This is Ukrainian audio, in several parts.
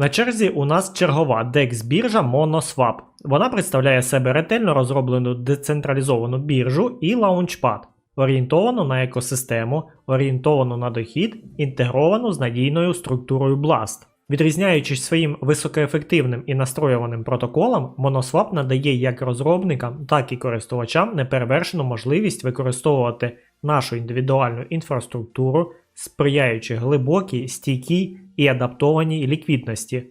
На черзі у нас чергова DEX біржа Monoswap. Вона представляє себе ретельно розроблену децентралізовану біржу і лаунчпад, орієнтовану на екосистему, орієнтовану на дохід, інтегровану з надійною структурою Blast. Відрізняючись своїм високоефективним і настроюваним протоколом, Monoswap надає як розробникам, так і користувачам неперевершену можливість використовувати нашу індивідуальну інфраструктуру, сприяючи глибокій, стійкій і адаптованій ліквідності.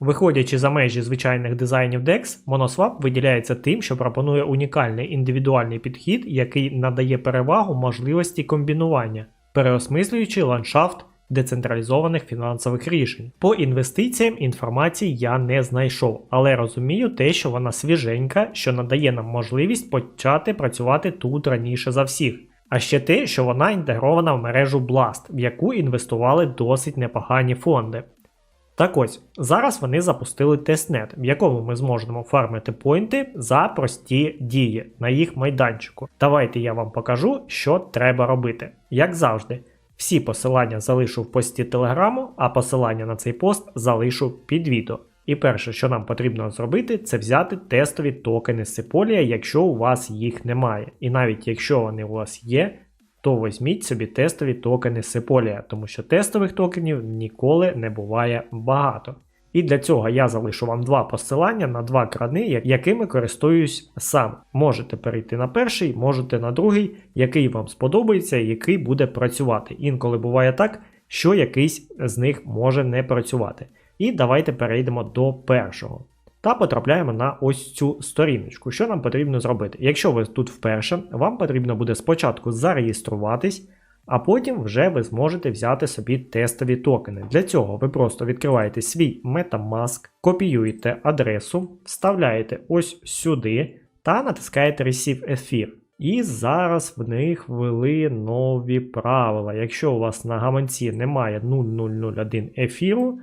Виходячи за межі звичайних дизайнів DEX, Monoswap виділяється тим, що пропонує унікальний індивідуальний підхід, який надає перевагу можливості комбінування, переосмислюючи ландшафт децентралізованих фінансових рішень. По інвестиціям інформації я не знайшов, але розумію те, що вона свіженька, що надає нам можливість почати працювати тут раніше за всіх. А ще те, що вона інтегрована в мережу Blast, в яку інвестували досить непогані фонди. Так ось, зараз вони запустили тестнет, в якому ми зможемо фармити поінти за прості дії на їх майданчику. Давайте я вам покажу, що треба робити. Як завжди, всі посилання залишу в пості телеграму, а посилання на цей пост залишу під відео. І перше, що нам потрібно зробити, це взяти тестові токени Sepolia, якщо у вас їх немає. І навіть якщо вони у вас є, то візьміть собі тестові токени Sepolia, тому що тестових токенів ніколи не буває багато. І для цього я залишу вам два посилання на два крани, якими користуюсь сам. Можете перейти на перший, можете на другий, який вам сподобається і який буде працювати. Інколи буває так, що якийсь з них може не працювати. І давайте перейдемо до першого. Та потрапляємо на ось цю сторіночку. Що нам потрібно зробити? Якщо ви тут вперше, вам потрібно буде спочатку зареєструватись, а потім вже ви зможете взяти собі тестові токени. Для цього ви просто відкриваєте свій Metamask, копіюєте адресу, вставляєте ось сюди та натискаєте Receive Ether. І зараз в них ввели нові правила. Якщо у вас на гаманці немає 0001 ефіру,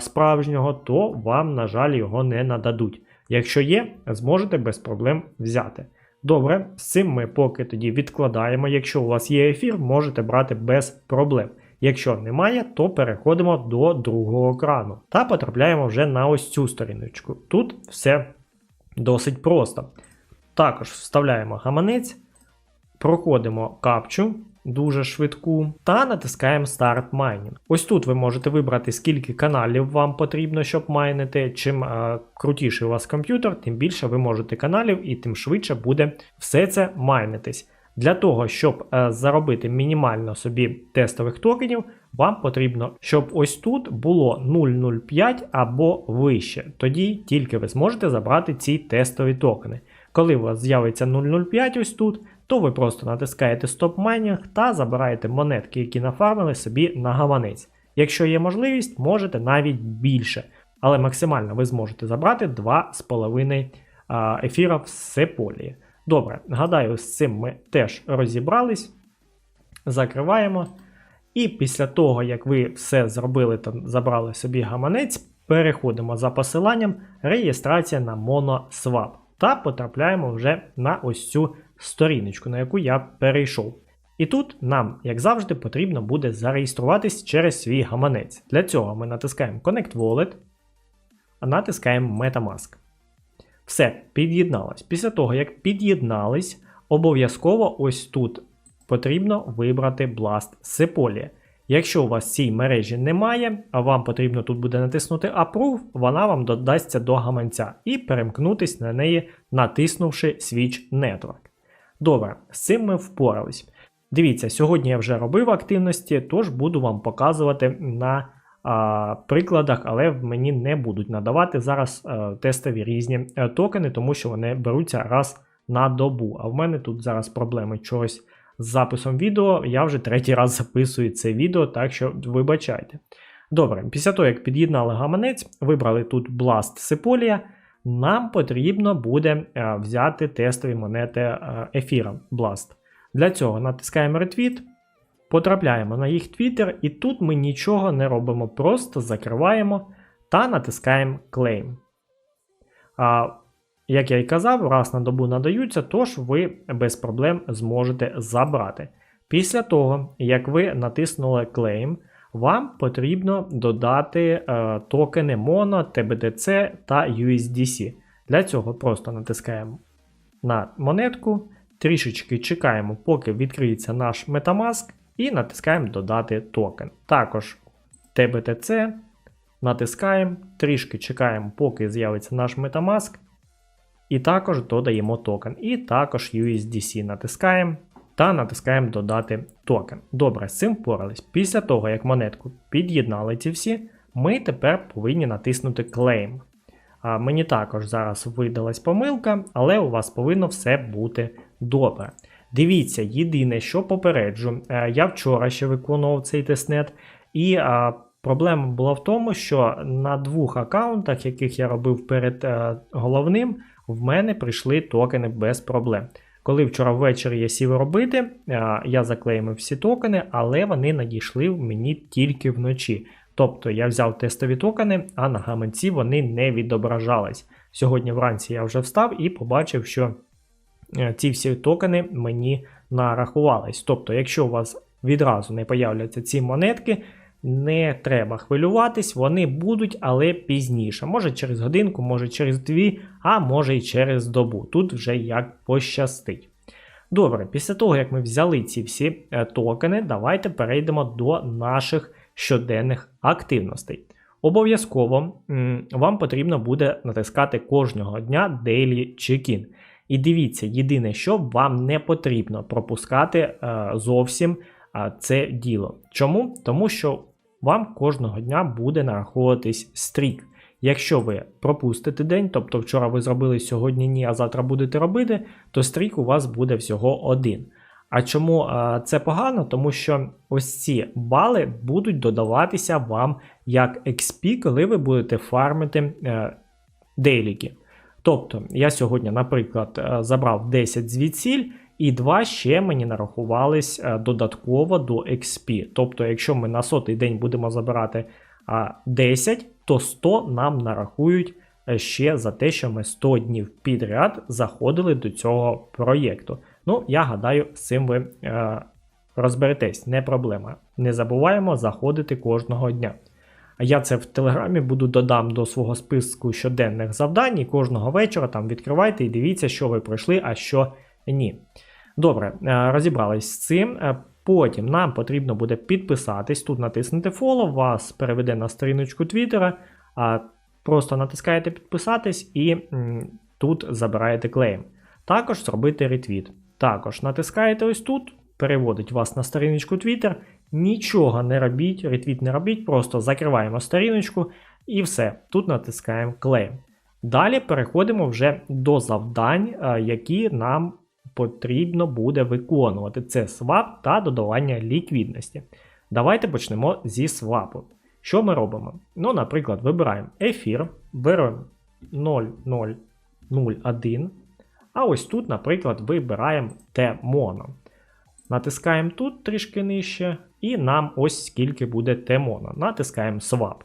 справжнього, то вам, на жаль, його не нададуть. Якщо є, зможете без проблем взяти. Добре, з цим ми поки тоді відкладаємо. Якщо у вас є ефір, можете брати без проблем. Якщо немає, то переходимо до другого крану та потрапляємо вже на ось цю сторіночку. Тут все досить просто. Також вставляємо гаманець, проходимо капчу дуже швидку, та натискаємо Start Mining. Ось тут ви можете вибрати, скільки каналів вам потрібно, щоб майнити. Чим е, крутіший у вас комп'ютер, тим більше ви можете каналів і тим швидше буде все це майнитись. Для того, щоб е, заробити мінімально собі тестових токенів, вам потрібно, щоб ось тут було 0,05 або вище. Тоді тільки ви зможете забрати ці тестові токени. Коли у вас з'явиться 0,05 ось тут, то ви просто натискаєте Stop Mining та забираєте монетки, які нафармили собі на гаманець. Якщо є можливість, можете навіть більше. Але максимально ви зможете забрати 2,5 ефіра в Сеполії. Добре, гадаю, з цим ми теж розібрались. Закриваємо. І після того, як ви все зробили та забрали собі гаманець, переходимо за посиланням реєстрація на MonoSwap та потрапляємо вже на ось цю сторіночку, на яку я перейшов. І тут нам, як завжди, потрібно буде зареєструватись через свій гаманець. Для цього ми натискаємо Connect Wallet, а натискаємо Metamask. Все, під'єдналось. Після того, як під'єднались, обов'язково ось тут потрібно вибрати Blast Sepolia. Якщо у вас цій мережі немає, а вам потрібно тут буде натиснути Approve, вона вам додасться до гаманця і перемкнутись на неї, натиснувши Switch Network. Добре, з цим ми впорались. Дивіться, сьогодні я вже робив активності, тож буду вам показувати на а, прикладах, але мені не будуть надавати зараз а, тестові різні а, токени, тому що вони беруться раз на добу. А в мене тут зараз проблеми чогось з записом відео. Я вже третій раз записую це відео, так що вибачайте. Добре, після того, як під'єднали гаманець, вибрали тут Blast Sepolia, нам потрібно буде е, взяти тестові монети е, ефіра Blast. Для цього натискаємо ретвіт, потрапляємо на їх твіттер, і тут ми нічого не робимо, просто закриваємо та натискаємо Claim. А, Як я і казав, раз на добу надаються, тож ви без проблем зможете забрати. Після того, як ви натиснули Claim, вам потрібно додати е, токени Mono, TBDC та USDC. Для цього просто натискаємо на монетку, трішечки чекаємо, поки відкриється наш Metamask, і натискаємо Додати токен. Також TBTC натискаємо, трішки чекаємо, поки з'явиться наш Metamask. І також додаємо токен. І також USDC натискаємо та натискаємо Додати токен. Добре, з цим впорались. Після того, як монетку під'єднали ці всі, ми тепер повинні натиснути Claim. А Мені також зараз видалась помилка, але у вас повинно все бути добре. Дивіться, єдине, що попереджу, е, я вчора ще виконував цей тестнет, і проблема була в тому, що на двох аккаунтах, яких я робив перед е, головним, в мене прийшли токени без проблем. Коли вчора ввечері я сів робити, я заклеймив всі токени, але вони надійшли мені тільки вночі. Тобто я взяв тестові токени, а на гаманці вони не відображались. Сьогодні вранці я вже встав і побачив, що е, ці всі токени мені нарахувались. Тобто, якщо у вас відразу не появляться ці монетки, не треба хвилюватись, вони будуть, але пізніше. Може через годинку, може через дві, а може і через добу. Тут вже як пощастить. Добре, після того, як ми взяли ці всі е, токени, давайте перейдемо до наших щоденних активностей. Обов'язково вам потрібно буде натискати кожного дня Daily Check-in. І дивіться, єдине, що вам не потрібно пропускати е, зовсім це діло. Чому? Тому що вам кожного дня буде нараховуватись стрік. Якщо ви пропустите день, тобто вчора ви зробили сьогодні ні, а завтра будете робити, то стрік у вас буде всього один. А чому це погано? Тому що ось ці бали будуть додаватися вам як XP, коли ви будете фармити е, дейліки. Тобто, я сьогодні, наприклад, е, забрав 10 звідсіль, і 2 ще мені нарахувались е, додатково до XP. Тобто, якщо ми на сотий день будемо забирати 10, то 100 нам нарахують е, ще за те, що ми 100 днів підряд заходили до цього проєкту. Ну, я гадаю, з цим ви е, розберетесь, не проблема. Не забуваємо заходити кожного дня. Я це в Телеграмі буду додам до свого списку щоденних завдань і кожного вечора там відкривайте і дивіться, що ви пройшли, а що ні. Добре, е, розібрались з цим. Е, потім нам потрібно буде підписатись, тут натиснути Follow, вас переведе на сторіночку Твіттера, просто натискаєте підписатись і тут забираєте клейм. Також зробити ретвіт. Також натискаєте ось тут, переводить вас на сторіночку Twitter. Нічого не робіть, ретвіт не робіть, просто закриваємо сторіночку і все. Тут натискаємо Claim. Далі переходимо вже до завдань, е, які нам потрібно буде виконувати. Це свап та додавання ліквідності. Давайте почнемо зі свапу. Що ми робимо? Ну, наприклад, вибираємо ефір, беремо 0,001. А ось тут, наприклад, вибираємо T-моно. Натискаємо тут трішки нижче, і нам ось скільки буде T-моно. Натискаємо Swap.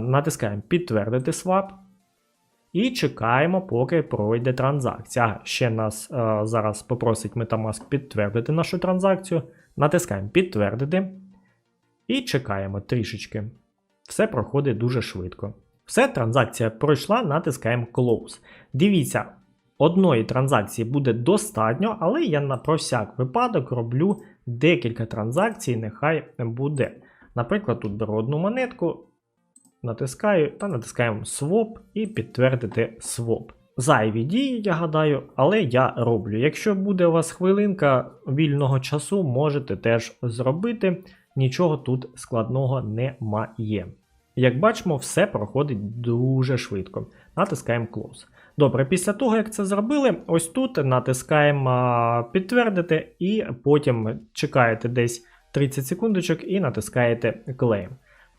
Натискаємо підтвердити свап. І чекаємо, поки пройде транзакція. Ще нас а, зараз попросить Metamask підтвердити нашу транзакцію. Натискаємо підтвердити. І чекаємо трішечки. Все проходить дуже швидко. Все, транзакція пройшла, натискаємо Close. Дивіться, Одної транзакції буде достатньо, але я на про всяк випадок роблю декілька транзакцій, нехай буде. Наприклад, тут беру одну монетку, натискаю та натискаємо Swap і підтвердити Swap. Зайві дії, я гадаю, але я роблю. Якщо буде у вас хвилинка вільного часу, можете теж зробити. Нічого тут складного немає. Як бачимо, все проходить дуже швидко. Натискаємо Close. Добре, після того, як це зробили, ось тут натискаємо підтвердити, і потім чекаєте десь 30 секундочок і натискаєте Claim.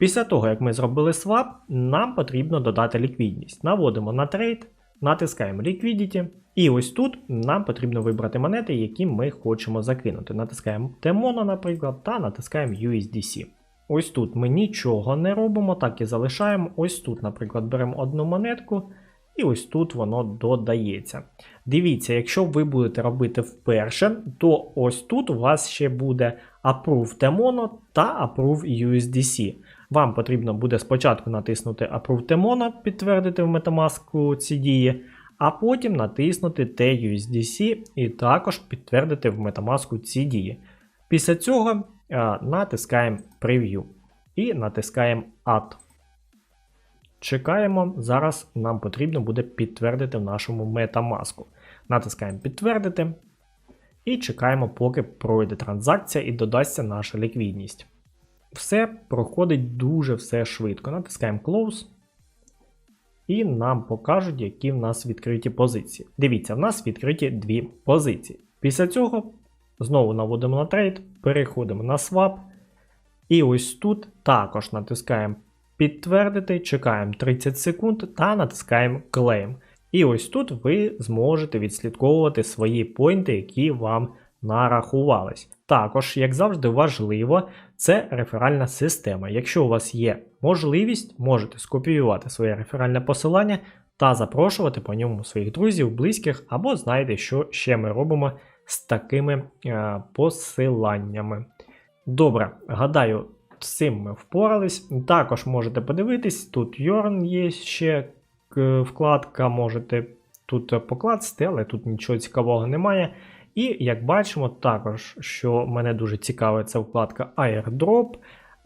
Після того, як ми зробили свап, нам потрібно додати ліквідність. Наводимо на трейд, натискаємо Liquidity, і ось тут нам потрібно вибрати монети, які ми хочемо закинути. Натискаємо T-Mono, наприклад, та натискаємо USDC. Ось тут ми нічого не робимо, так і залишаємо. Ось тут, наприклад, беремо одну монетку, і ось тут воно додається. Дивіться, якщо ви будете робити вперше, то ось тут у вас ще буде Approve T-Mono та Approve USDC. Вам потрібно буде спочатку натиснути Approve T-Mono, підтвердити в Metamask ці дії, а потім натиснути TUSDC і також підтвердити в Metamask ці дії. Після цього а, натискаємо Preview і натискаємо Add. Чекаємо, зараз нам потрібно буде підтвердити в нашому Metamask. Натискаємо підтвердити і чекаємо, поки пройде транзакція і додасться наша ліквідність. Все проходить дуже все швидко. Натискаємо Close. І нам покажуть, які в нас відкриті позиції. Дивіться, в нас відкриті дві позиції. Після цього знову наводимо на трейд, переходимо на swap. І ось тут також натискаємо підтвердити, чекаємо 30 секунд та натискаємо Claim. І ось тут ви зможете відслідковувати свої поінти, які вам нарахувались. Також, як завжди, важливо, це реферальна система. Якщо у вас є можливість, можете скопіювати своє реферальне посилання та запрошувати по ньому своїх друзів, близьких, або знаєте, що ще ми робимо з такими е, посиланнями. Добре, гадаю, з цим ми впорались. Також можете подивитись, тут Yorn є ще вкладка, можете тут покласти, але тут нічого цікавого немає. І як бачимо, також, що мене дуже цікавить, це вкладка Airdrop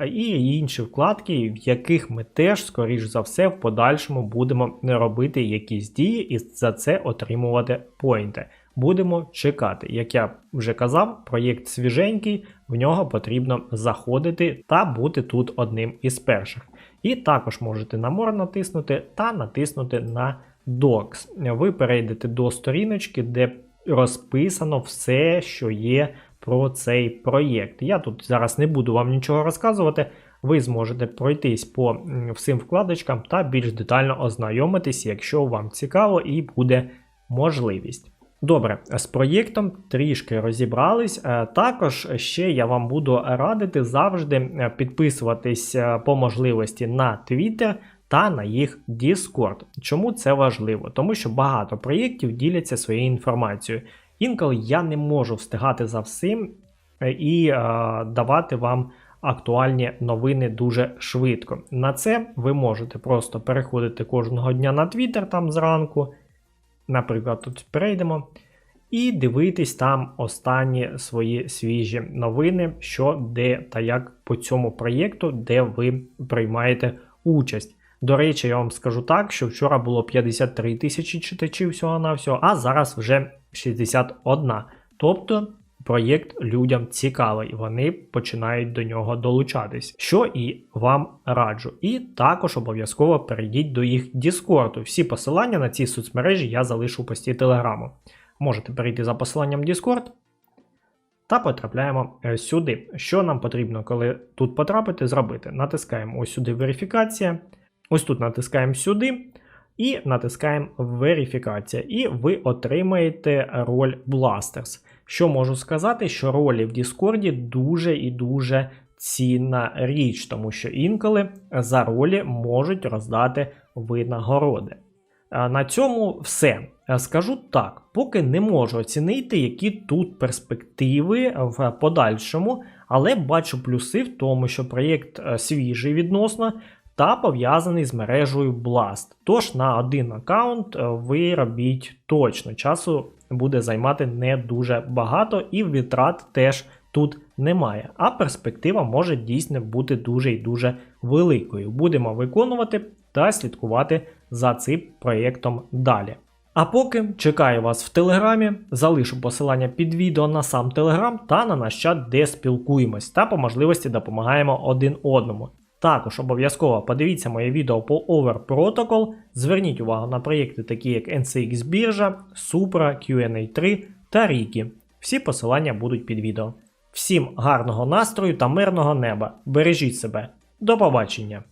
і інші вкладки, в яких ми теж, скоріш за все, в подальшому будемо робити якісь дії і за це отримувати поінти. Будемо чекати. Як я вже казав, проєкт свіженький, в нього потрібно заходити та бути тут одним із перших. І також можете на More натиснути та натиснути на Docs. Ви перейдете до сторіночки, де розписано все, що є про цей проєкт. Я тут зараз не буду вам нічого розказувати. Ви зможете пройтись по всім вкладочкам та більш детально ознайомитись, якщо вам цікаво і буде можливість. Добре, з проєктом трішки розібрались. Е, Також ще я вам буду радити завжди е, підписуватись е, по можливості на Twitter та на їх Discord. Чому це важливо? Тому що багато проєктів діляться своєю інформацією. Інколи я не можу встигати за всім е, і е, давати вам актуальні новини дуже швидко. На це ви можете просто переходити кожного дня на Twitter там зранку. Наприклад, тут перейдемо. І дивитись там останні свої свіжі новини, що де та як по цьому проєкту, де ви приймаєте участь. До речі, я вам скажу так, що вчора було 53 тисячі читачів всього на а зараз вже 61. Тобто проєкт людям цікавий, вони починають до нього долучатись, що і вам раджу. І також обов'язково перейдіть до їх Діскорду. Всі посилання на ці соцмережі я залишу у пості Телеграму. Можете перейти за посиланням Discord та потрапляємо е, сюди. Що нам потрібно, коли тут потрапити, зробити? Натискаємо ось сюди верифікація. Ось тут натискаємо сюди і натискаємо верифікація. І ви отримаєте роль Blasters. Що можу сказати, що ролі в Діскорді дуже і дуже цінна річ, тому що інколи за ролі можуть роздати винагороди. На цьому все. Скажу так, поки не можу оцінити, які тут перспективи в подальшому, але бачу плюси в тому, що проєкт е, свіжий відносно та пов'язаний з мережею Blast. Тож на один аккаунт е, ви робіть точно. Часу буде займати не дуже багато, і витрат теж тут немає. А перспектива може дійсно бути дуже і дуже великою. Будемо виконувати та слідкувати за цим проєктом далі. А поки чекаю вас в Телеграмі, залишу посилання під відео на сам Телеграм та на наш чат, де спілкуємось та по можливості допомагаємо один одному. Також обов'язково подивіться моє відео по Over Protocol, зверніть увагу на проєкти такі як NCX біржа, Supra, QNA3 та Riki. Всі посилання будуть під відео. Всім гарного настрою та мирного неба. Бережіть себе. До побачення!